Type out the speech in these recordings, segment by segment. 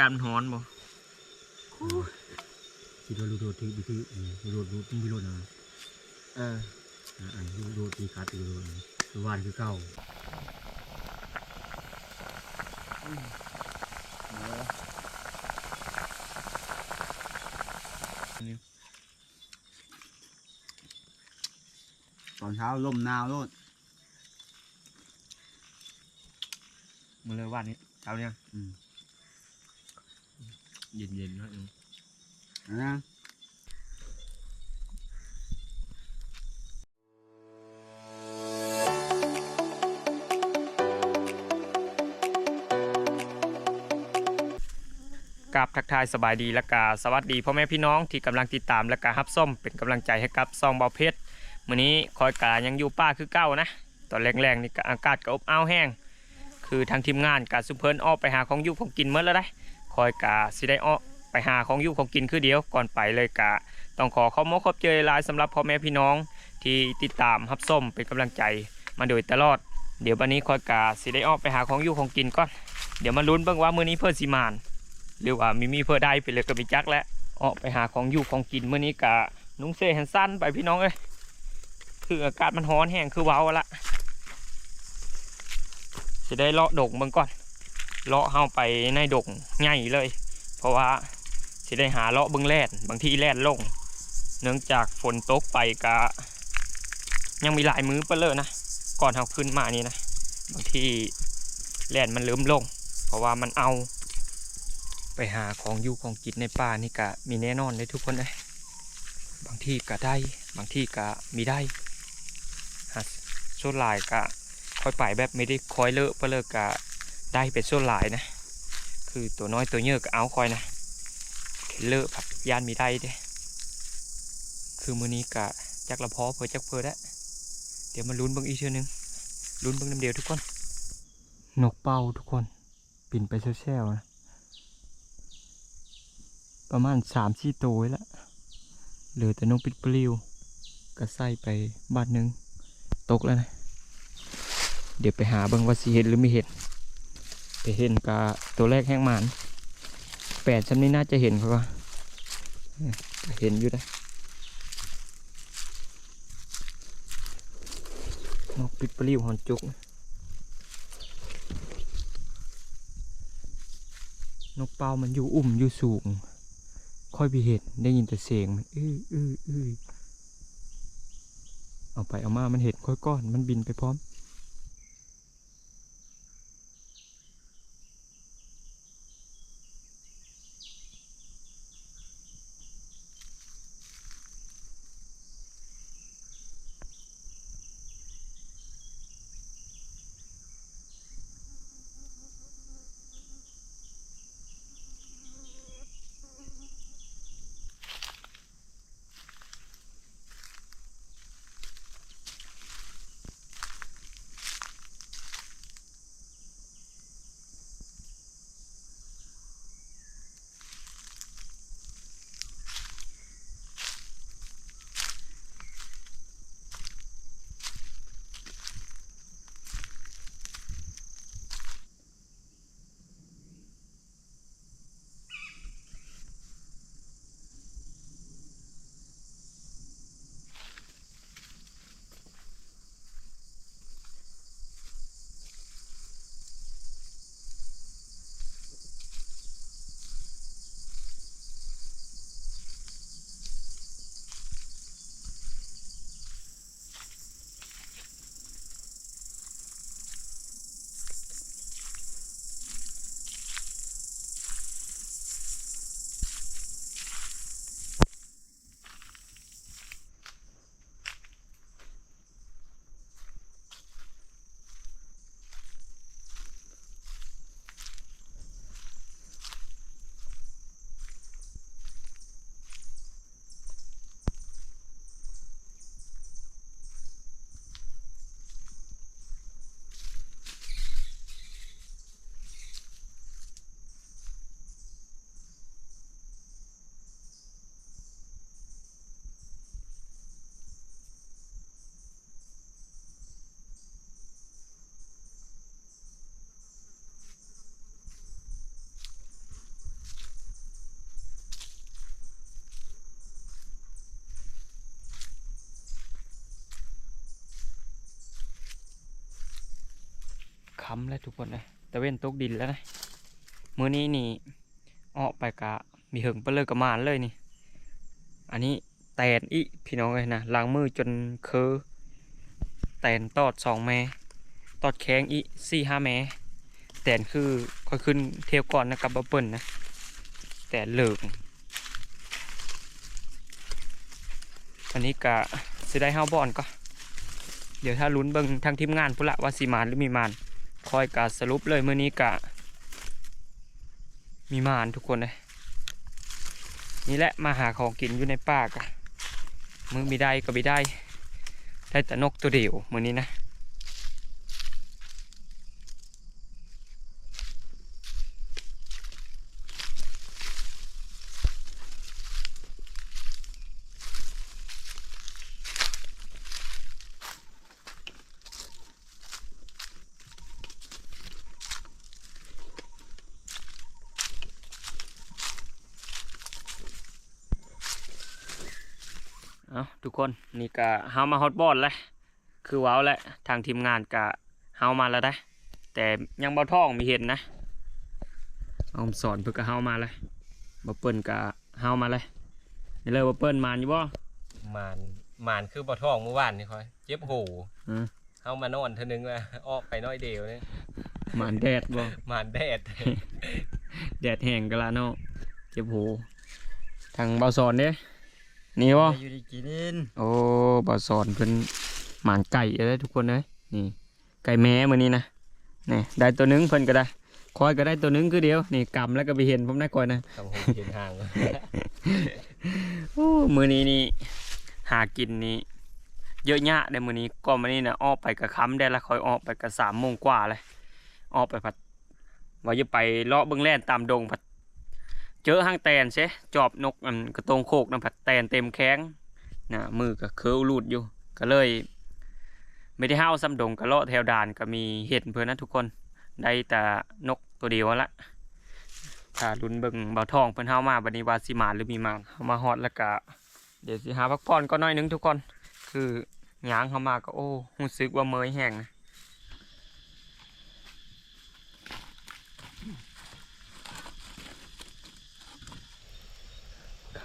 การมันฮ้อนบ่คิดว่าลูกโดดที่วิธีลูกโดดลูกวิโรจน์นะเอออ่าอันลูกโดดที่ขาดลูกโดดลูกวานคือเก่าตอนเช้าลมหนาวโลดมื้อเลยวันนี้เช้าเนี่ยอืม เย็นๆเนาะอืมนะกราบทักทายสบายดีและกาสวัสดีพ่อแม่พี่น้องที่กำลังติดตามและกาฮับส้มเป็นกำลังใจให้กับซองเบาเพชรมื้อนี้คอยกายังอยู่ป้าคือเก้านะตอนแรงๆนี่ก็อากาศก็อบอ้าวแห้ง คือทางทีมงานกาสุเพิ่นออกไปหาของอยู่ของกินเมื่อแล้วได้ คอยกาสิได้ออไปหาของอยู่ของกินคือเดียวก่อนไปเลยกาต้องขอขอบมกขอบเจอหลายสำหรับพ่อแม่พี่น้องที่ติดตามฮับส้มเป็นกำลังใจมาโดยตลอด เดี๋ยววันนี้คอยกาสิได้ออไปหาของอยู่ของกินก่อนเดี๋ยวมาลุ้นบิ่งว่ามื้อนี้เพิ่นสิมานหรือว่ามีมีเพื่อได้ไปเลยก็มีจักแล้วออกไปหาของอยู่ของกินมื้อนี้กะนุ่งเสื้อแขนสั้นไปพี่น้องเอ้ยคืออากาศมันร้อนแห้งคือเว้าละจะได้เลาะดงเบิ่งก่อน เลาะเข้าไปในดงใหญ่เลย เพราะว่าจะได้หาเลาะเบิ่งแล่นบางที่แล่นลง เนื่องจากฝนตกไปกะ ยังมีหลายมื้อเปเลยนะ ก่อนเฮาขึ้นมานี่นะ บางที่แล่นมันเริ่มลง เพราะว่ามันเอา ไปหาของอยู่ของกินในป่านี่กะมีแน่นอนเลยทุกคนเลยบางที่ก็ได้ บางที่ก็มีได้ฮะส่วนหลายกะค่อยไปแบบไม่ได้คอยเลอะเปเลอะกะ ได้เป็นส่วนหลายนะ คือตัวน้อยตัวเยอะก็เอาคอยนะเลอะผับยานมีได้เด้คือมือนี้กะจักละพอเพอจักเพอได้วเดี๋ยวมาลุ้นเบิ่งอีกเชือนึงลุ้นเบิ่งน้ำเดียวทุกคนนกเป่าทุกคนปิ่นไปเซลๆนะประมาณสามสี่ตัวแล้วเหลือแต่นกปิดปลิวก็ใส่ไปบาทหนึ่งตกแล้วนะ เดี๋ยวไปหาเบิ่งว่าสิเห็นหรือไม่เห็น ไปเห็นกะตัวแรกแห้งหมานแปดชั้นนี้น่าจะเห็นเขาว่าเอ้ยก็เห็นอยู่นะนกปิดปลิวหอนจุก นกเป่ามันอยู่อุ่มอยู่สูง ค่อยไปเห็นได้ยินแต่เสียงมันอื้ออื้ออื้อเอาไปเอามามันเห็นค่อยก้อน มันบินไปพร้อมำแล้วทุกคนเลยตะเว้นตกดินแล้วนะมื้อนี้นี่ออกไปกะมีหึงไปเลยกระมานเลยนี่ อันนี้แตนอีพี่น้องเลยนะล้างมือจนเคอแตนตอดสองแม่ตอดแข้งอีสี่ห้าแม่แตนคือค่อยขึ้นเทียวก่อนนะกับบะเปิลนะแตนเหลืองอันนี้กะสิได้ห้าบอนก็ เดี๋ยวถ้าลุ้นเบิงทางทีมงานพุละว่าสีมานหรือมีมาน คอยกะสรุปเลยเมื่อนี้กะ มีมานทุกคนเลยนี่แหละมาหาของกินอยู่ในป่ากะมือมีได้ก็ไม่ได้ ได้แต่นกตัวเดียวมือนี้นะ เอาทุกคนนี่กะเฮามาฮอตบอลแล้วคือว้าวแล้วทางทีมงานกะเฮามาแล้วได้แต่ยังบ่ท่องมีเห็นนะเอาสอนเพื่อกะเฮามาเลยบ่เปิ้นกะเฮามาเลยนี่เลยบ่เปิ้นมานอยู่บ่มานมานคือบ่ท้องเมื่อวานนี่ค่อยเจ็บหูอืมเฮามานอนเท่านึงว่าออกไปน้อยเดียวนี่มานแดดบ่มานแดดแดดแห้งกะละเนาะเจ็บหูทางเบาสอนเด้ นี่บ่อยู่ดีกินโอ้เบาสอนเพิ่นหมานไก่เด้อทุกคนเอ้ยนี่ไก่แม้มื้อนี้นะนี่ได้ตัวหนึงเพิ่นก็ได้คอยก็ได้ตัวหนึงคือเดียวนี่กำแล้วก็ไปเห็นผมได้ก่อนนะทำหูเห็นห่างโอ้มือนี้นี่หากินนี่เยอะแยะในมือนี้ก่อนมือนี้นะออกไปกับค้ำได้ละคอยออกไปกับสามโมงกว่าเลยออกไปผัดว่าจะไปเลาะเบื้องแล่นตามดงผัด เจอห้างแตนใช่จอบนกอันกระโตงโคกนะผัดแตนเต็มแข้งนะมือก็เคิร์ลูดอยู่ ก็เลย ไม่ได้ห้าวซ้ำดงก็เลาะแถวด่านก็มีเห็ดเพื่อนนะทุกคนได้แต่นกตัวเดียวละถ้าลุ้นเบิ่งเบาทองเพิ่นเฮาวมาบัดนี้วาสิมาหรือมีมาเฮามาฮอดแล้วก็เดี๋ยวสิหาพักผ่อนก็น้อยนึงทุกคน คือหยางเฮามาก็โอ้รู้สึกว่าเมอยแห้งนะ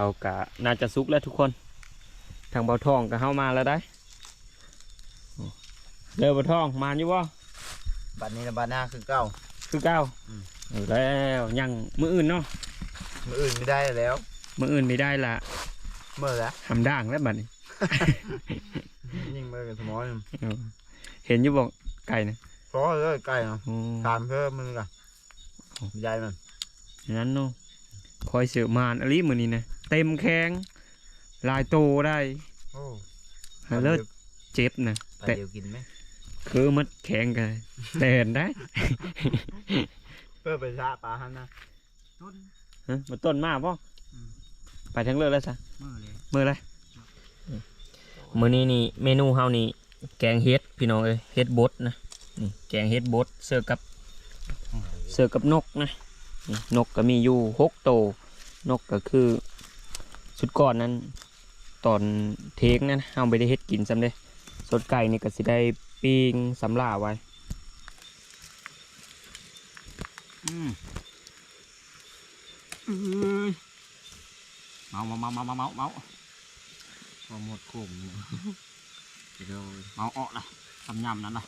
เขากะน่าจะสุกแล้วทุกคน ทางเบาทองก็เฮามาแล้วได้โอ้เด้อเบาทองมาอยู่บ่บัดนี้นะบัดหน้าคือเก้า คือเก้าอืม เอาแล้วยังมื้ออื่นเนาะมืออื่นไม่ได้แล้วมื้ออื่นไม่ได้ละเมื่อแล้วทำด่างแล้วบัดนี้ยิ่งเมื่อกันสมองเออเห็นอยู่บอกไก่นะเพราะเลยไก่เนาะโอ้ตามเพิ่มมือกันใหญ่มัน อย่างนั้นเนาะคอยเสือมานอลิมือนี้นะ เต็มแข้งลายโตได้โอ้หาเลิศเจ็บนะไปแต่เดียวกินไหมคือมัดแข็งกันแต่เห็นได้ เพื่อไปชาปลาฮันนะต้น ฮะมันต้นมากป่ะอืม ไปทั้งเลือกแล้วซะเมื่อเลยมืออะไรมือนี้นี่เมนูเฮานี่แกงเฮ็ดพี่น้องเอ้ยเฮ็ดบดนะนี่แกงเฮ็ดบดเสิร์ฟกับเสิร์ฟกับนกนะนี่นกก็มีอยู่หกโตวนกก็คือ สุดก่อนนั้น ตอนเทงนั้นเราไม่ได้เฮ็ดกินซ้ำเด้สดไก่นี่ก็สิได้ปิ้งสำลาไว้อืมเมาเมาเมาเมาเมาเมาเมาพอหมดโคมเดี๋ยวเมาออกละทำยำนั่นละ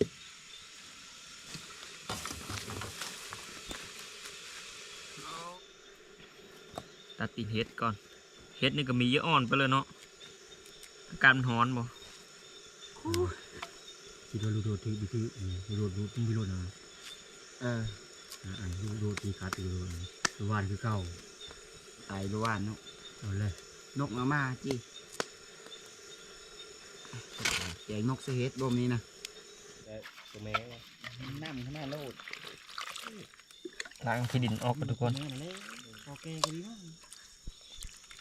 ตัดตินเฮ็ดก่อน เฮ็ดนี่ก็มีเยอะอ่อนไปเลยเนาะอาการมันร้อนบ่ที่โดนดูโดดที่ที่ที่ดูโดดดูตุ้งพิโรดนะเอออ่าอ่าดูโดดที่ขาดดูโดดดูวานคือเก้าตายรู้ว่านุเอาเลยนกมามาจีแกงนกเสเฮ็ดบ่มนี้นะตัวแม่ว่าน้ำขนาดโลดล้างขี้ดินออกกันทุกคนโอเคกันดีมาก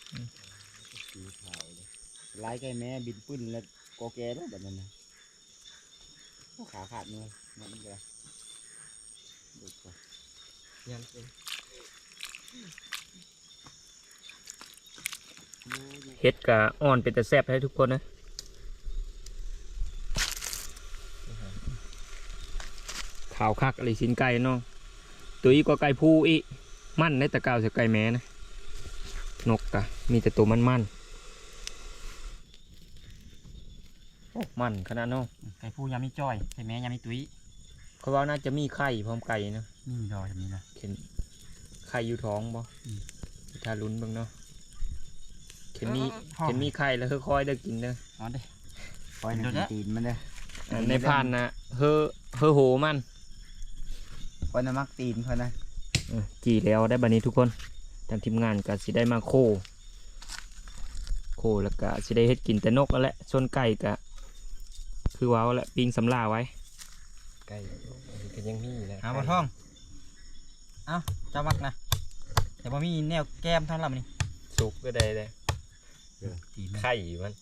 สีขาวเลยลายไก่แม่บินปื้นแล้วโกแกแล้วแบบนั้นนะโอ้ขาขาดเลยนั่นเลยดูก่อนยันเป็นเฮ็ดก็อ่อนเป็นแต่แซ่บให้ทุกคนนะขขาวคักอะไรสินไก่เนาะตัวอีกก็ไก่ผู้อีกมันในตะกร้าวจะไก่แม่นะ นกกะมีแต่ตัวมันมันๆโอ้มันขนาดเนาะไก่ผู้ยามีจ้อยไก่แม่ยามีตุ้ยเขาว่าน่าจะมีไข่พร้อมไก่เนาะนี่ดอกแบบนี้นะเห็นไข่อยู่ท้องบ่อืมถ้าลุ้นเบิ่งเนาะเห็นมีพ่อเห็นมีไข่แล้วค่อยๆได้กินเด้อเอาเด้ปล่อยให้กินตีนมันเด้ออ่าในพานนะเฮอเฮอโหมันปล่อยน้ำมักตีนเพิ่นนะเออจีแล้วได้บัดนี้ทุกคน ทางทีมงานก็สิได้มาโค โคแล้วก็สิได้เฮ็ดกินแต่นกแล้วแหละส่วนไก่ก็คือว้าวแหละปิ้งสำลาไว้ไก่ก็ยังมีนะหาบ่ท่องเอ้าเจ้ามักนะแต่บ่มีแนวแก้มเท่าไหร่นี่สุกก็ได้เลยตีนไข่มัน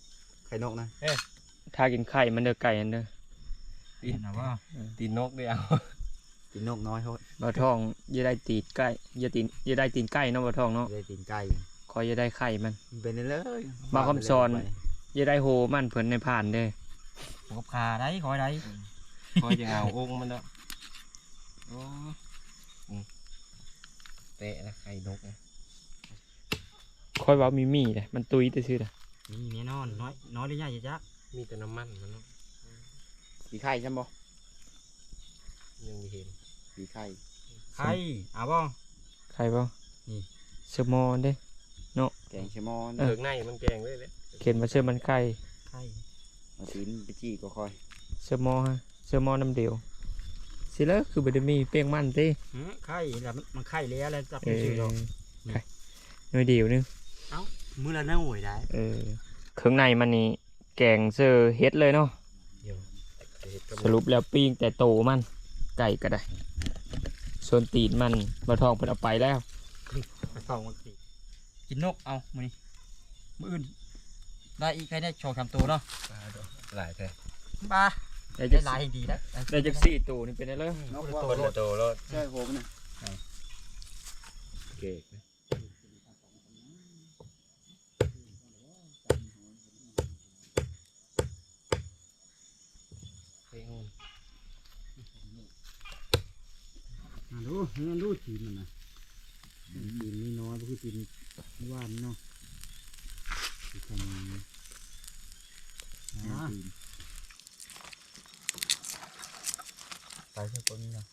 ไข่นกนะถ้ากินไข่มันเด้อไก่อันเด้อตีนนะว่าตีนนกด้วยเอา ตีนนกน้อยโทษบ่ทองอย่าได้ตีนไก่อย่าตีนอย่าได้ตีนไก่เนาะบ่ทองเนาะได้ตีนไก่คอยอย่าได้ไข่มัน เป็นเลยมาคำสอนอย่าได้โหมันเพิ่นในผ่านเด้อกับขาได้คอยได้คอยจะเอาองค์มันเนาะโอ้อืมเตะนะไข่นกนะคอยเว้ามีมีเด้มันตุยซื่อๆเด้อนี่แน่นอนน้อยน้อยหรือใหญ่จ๊ะมีแต่น้ำมันมันเนาะปีไข่ใช่บ่ยังไม่เห็น ปีไข่ไข่เอาบ่ไข่บ่นี่ เสื้อมอเด้ แกงเชมอนเออ เถิงในมันแกงเลยเลยเขียนว่าเสื้อมันไก่ไข่เอาตีนไปจี้ก็คอยเสื้อมอฮะเสื้อมอน้ำเดียวสิแล้วคือบ่ได้มีเป้งมันติไข่แล้วมันไข่แล้วแล้วจับเอไปชื่อดอกอไข่หน่อยเดียวนึงมือละหน้าหวยได้เออเครื่องในมันนี่แกงเสื้อเฮ็ดเลยเนาะเห็ดกระสรุปแล้วปิ้งแต่โตมันไก่ก็ได้ ส่วนตีนมันบ่ทองเพิ่นเอาไปแล้วสองวันสี่กินนกเอามือนี้มืออื่นได้อีกใครได้โชว์ทำตัวเนาะปลาดอกหลายแท้ปลาได้ได้จักหลายดีแล้วได้จักสี่ตัวนี่เป็นไงเลยนกโตว่าโตโตโลดใช่ผมนะเก่งนะเฮ้ยงู ดูเงินดูทีมันนะทีนี่น้อยก็คือทีว่านเนาะที่ทำอ่าไปเถอะคนนี้นะ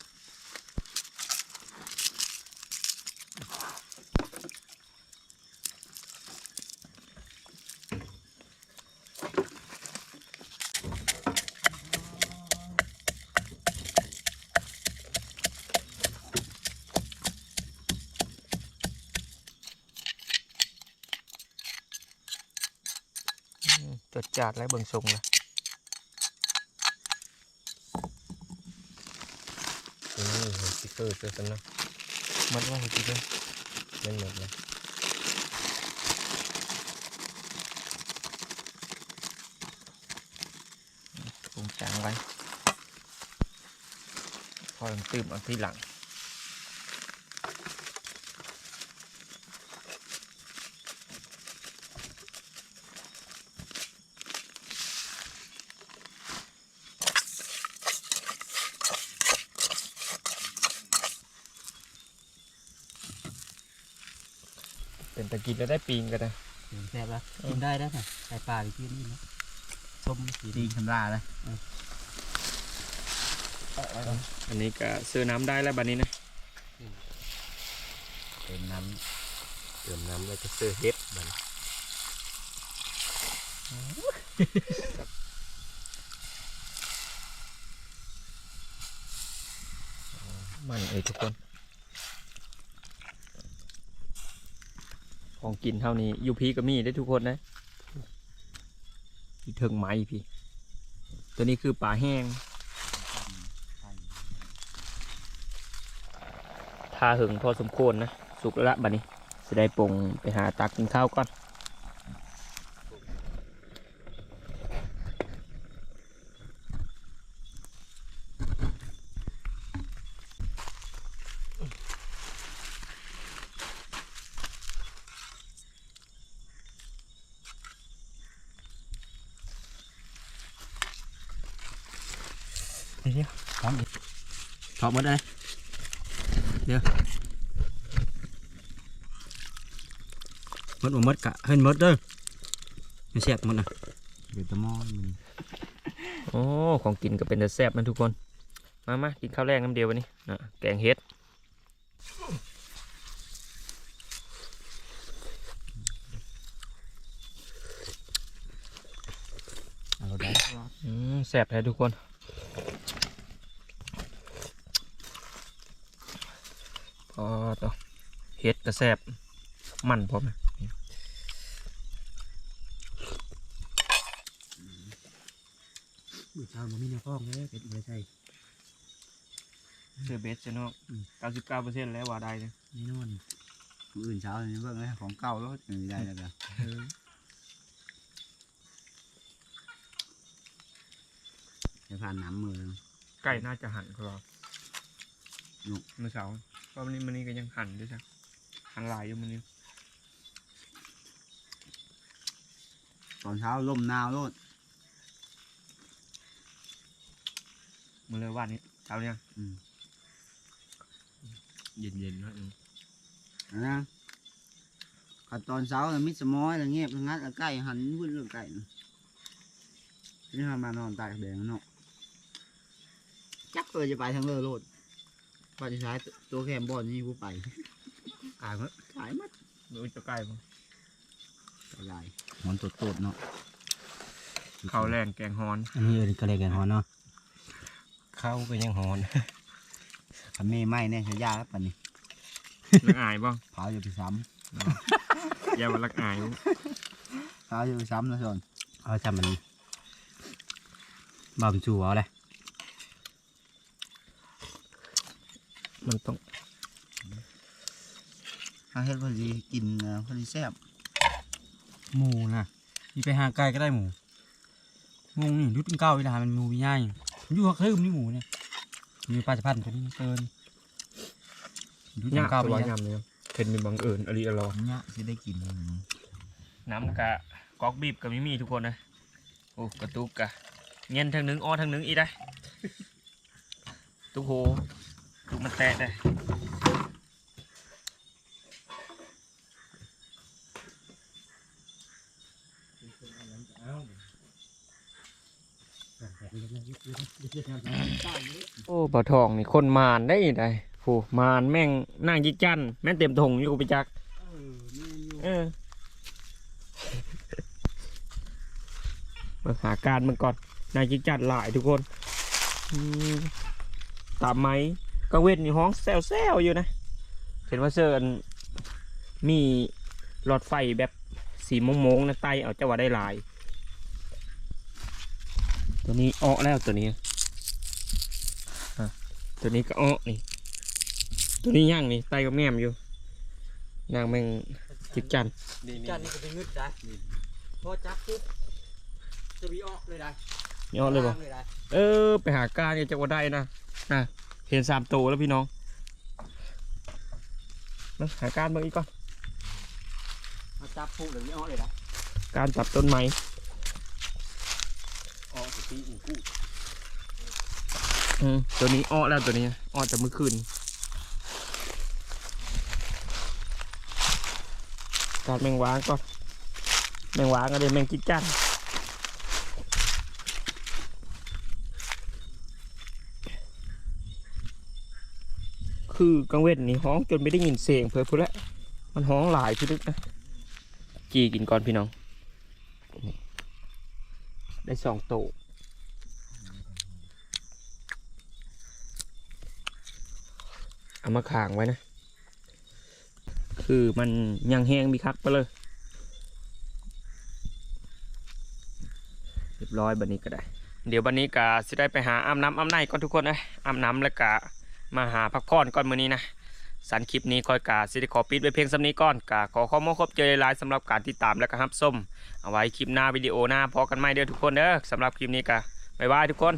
จดจาดและเบิ่งทรงละ นี่เห็นสติ๊กเกอร์เจอกันเนาะ มันว่าหัวจิตเลยเล่นหมดเลยปรุงจางไว้พอตื่มเอาที่หลังเป็นตะกินแล้วได้ปีนกันนะแซ่บแล้วกินได้แล้วนะใส่ปลาไปกินนี่นะส้มสีดีชำราเลยอันนี้ก็ซื้อน้ำได้แล้วบัดนี้นะเติมน้เติมน้ำแล้วก็เสื้อเฮ็ดมันมันเอ้ยทุกคน ของกินเท่านี้อยูพีก็มีได้ทุกคนนะถึงไม้พี่ ตัวนี้คือป่าแห้งทาหึงพอสมควรนะ สุกละบัดนี้จะได้ปรุงไปหาตักกินข้าวก่อน เดี๋ยวพร้อมอีกทอบหมดเลยเดี๋ยวหมดบ่หมดกะเห็นหมดเด้อม่เสียบหมดนะเดี๋ยวตะมอมันโอ้ของกินก็เป็นแต่แซ่บนะทุกคน มามากินข้าวแรกน้ำเดียววันนี้นะแกงเฮ็ดเอาเราได้อืมแซ่บแท้ทุกคนพอต่อ เฮ็ดก็แซ่บมันพร้อมนะมื้อเช้ามันมีแนวพ้องเลยเป็ดไม่ใช่เสื้อเบสเนาะเก้าสิบเก้าเปอร์เซ็นต์แล้วว่าได้เลยแน่นอนมื้ออื่นเช้านี่เบิ่งเลยของเก่าแล้วยังไม่ได้แล้วกันจะผ่านน้ำมือแล้วไก่น่าจะหั่นครับนุกเมื่อเช้าเพราะวันนี้มันนี้ก็ยังหั่นด้วยใช่หั่ นหลายอยู่มันนี้ตอนเช้าลมหนาวโลดมันเลยว่านี้เช้าเนี่ยอืมเย็นๆเนาะอืมนะขัดตอนเช้าน่ะมิดสมอยอะไรเงียบงัดแล้วไก่หันวุ่นเรื่องไก่น่ะนี่มามานอนตากแดดเนาะจักเลยจะไปทางเลอโลดพอจะใช้ตัวแคมบอลนี่กูไป กายมั้ยขายมัดดูจะใกล้ปะใหญ่มันตดๆเนาะข้าวแรงแกงฮอน อันนี้เอิ้นกระเลกแกงฮอนเนาะเข้าก็ยังหอนทำเมไหม้เนี่ยจะยากแล้วปะนี่ลักอายบ้างเผาอยู่ไปซ้อย่ามาลักอายำเผาอยู่ไปซ้ำนะส่วนเอาจำมันบ่าวจู่เอาเลยมันต้อง ถ้าเฮ็ดพอดีกินเอ่อพอดีแซ่บหมูนะมีไปหาไก่ก็ได้หมูงงนี่รุดเป็นเก้าเวลามันหมูมีง่ายมันอยู่ข้างคืมนี่หมูเนี่ยมีปลาจะพันตัวนี้มันเกินรุดเป็ยากนเก้าสไปบายเนี่ยยำเนี่ยเห็นมีบังเอิญอรีอรอเนี่ยจะได้กินน้ำกะก๊อกบีบกับมิมีทุกคนนะโอ้กระตุกกะเงี้ยนทางหนึงอ้อทางหนึงอีได้ ตุกโหตุกมันแตะได้ โอ้บ่าวทองนี่คนมารได้ได้โหมารแม่งนั่งยิกจันแม่งเต็มทงอยู่ไปจักเออมาหาการมันก่อนนายจิกจัดหลายทุกคนอืมตามไหมกังเวทนี่ห้องแซวแซวๆอยู่นะเห็นว่าเซิร์นมีหลอดไฟแบบสีมงมงๆนะไตเอาจะว่าได้หลาย ตัวนี้อ้อแล้วตัวนี้อะ ตัวนี้ก็อ้อนี่ ตัวนี้ย่างนี่ไตก็แง้มอยู่นางแม่งจิกจันนี่จานนี้ก็เป็นงึดได้พอจับปุ๊บจะมีออกเลยได้นี่อ้อเลยบ่เลยได้เออ ไปหาการเนี่ยจะว่าได้นะนะเห็นสามตัวแล้วพี่น้องมาหาการเบิ่งอีกก่อนมาจับปุ๊บเลยมีออกเลยได้การจับต้นไม้ออกสติอีกกู้อืม ตัวนี้อ้อแล้วตัวนี้อ้อจากเมื่อคืนการแมงวางก่อนแมงวางก็เลยแมงกิจันคือกังเวทนี่ห้องจนไม่ได้ยินเสียงเพื่อพูดแล้วมันห้องหลายพี่ลึกนะจีกินก่อนพี่น้อง ได้สองโต เอามาขางไว้นะ คือมันยังแห้งมีคักไปเลย เรียบร้อยบันนี้ก็ได้ เดี๋ยวบันนี้ก็สิได้ไปหาอาบน้ำอาบในก่อนทุกคนนะอาบน้ำแล้วก็มาหาพักผ่อนก่อนมื้อนี้นะสันคลิปนี้คอยกาสิได้ขอปิดไว้เพียงสำนี้ก่อนกาขอข้อมูลครบเจอหลายสำหรับการติดตามและก็รับส้มเอาไว้คลิปหน้าวิดีโอหน้าพอกันไหมเด้อทุกคนเด้อสำหรับคลิปนี้ก็บ๊ายบายทุกคน